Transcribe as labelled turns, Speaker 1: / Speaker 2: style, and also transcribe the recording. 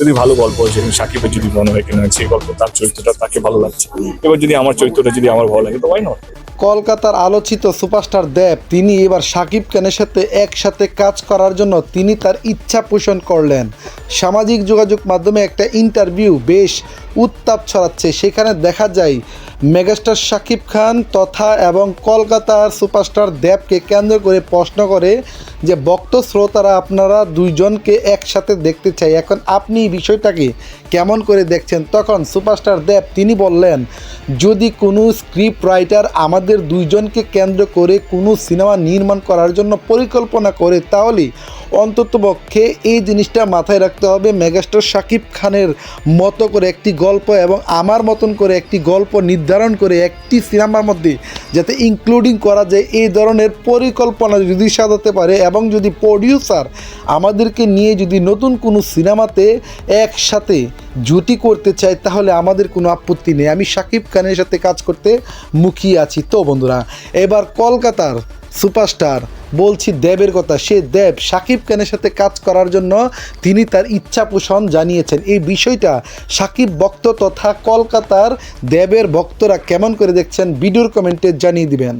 Speaker 1: যদি ভালো গল্প হয় সাকিবের যদি মনে হয় কিনা সেই গল্প তার চরিত্রটা তাকে ভালো লাগছে। এবার যদি আমার চরিত্রটা যদি আমার ভালো লাগে, তো ওয়াই নট
Speaker 2: কলকাতার আলোচিত সুপারস্টার দেব, তিনি এবার সাকিব খানের সাথে একসাথে কাজ করার জন্য তিনি তার ইচ্ছা পোষণ করলেন। সামাজিক যোগাযোগ মাধ্যমে একটা ইন্টারভিউ বেশ উত্তাপ ছড়াচ্ছে। সেখানে দেখা যায় মেগাস্টার সাকিব খান তথা এবং কলকাতার সুপারস্টার দেবকে কেন্দ্র করে প্রশ্ন করে যে, ভক্ত শ্রোতারা আপনারা দুইজনকে একসাথে দেখতে চাই। এখন আপনি বিষয়টাকে কেমন করে দেখছেন? তখন সুপারস্টার দেব তিনি বললেন, যদি কোনো স্ক্রিপ্ট রাইটার আমাদের দুইজনকে কেন্দ্র করে কোনো সিনেমা নির্মাণ করার জন্য পরিকল্পনা করে, তাহলে অন্ততপক্ষে এই জিনিসটা মাথায় রাখতে হবে মেগাস্টার শাকিব খানের মতো করে একটি গল্প এবং আমার মতন করে একটি গল্প নির্ধারণ করে একটি সিনেমার মধ্যে যাতে ইনক্লুডিং করা যায় এই ধরনের পরিকল্পনা যদি সাজাতে পারে এবং যদি প্রডিউসার আমাদেরকে নিয়ে যদি নতুন কোনো সিনেমাতে একসাথে জুটি করতে চায়, তাহলে আমাদের কোনো আপত্তি নেই। আমি সাকিব খানের সাথে কাজ করতে মুখিয়ে আছি। তো বন্ধুরা, এবার কলকাতার সুপারস্টার। বলছি দেবের কথা, সে দেব সাকিব খানের সাথে কাজ করার জন্য তিনি তার ইচ্ছা পোষণ জানিয়েছেন। এই বিষয়টা সাকিব ভক্ত তথা কলকাতার দেবের ভক্তরা কেমন করে দেখছেন ভিডিওর কমেন্টে জানিয়ে দিবেন।